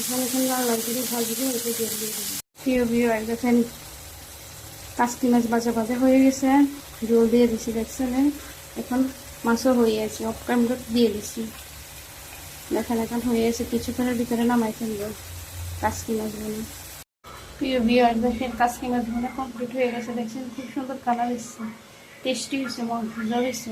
এখানে লাল করে ভাজবো এতে দিয়ে দেবো প্রিয় কাস্তি মাছ ভাজা ভাজা হয়ে গেছে। জল দিয়ে দিছি, দেখছেন? এখন মাছও হয়ে আছে অফ ক্যামেরা দিয়ে দিছি। দেখেন, এখন হয়ে গেছে কিছুক্ষণের ভিতরে নামাই ফেলব কাস্তি মাছগুলো। প্রিয় ভিউয়ার দেখেন, কাস্তি মাছগুলো কমপ্লিট হয়ে গেছে। দেখছেন, খুব সুন্দর কালার এসছে। টেস্টি হয়েছে মজা হয়েছে।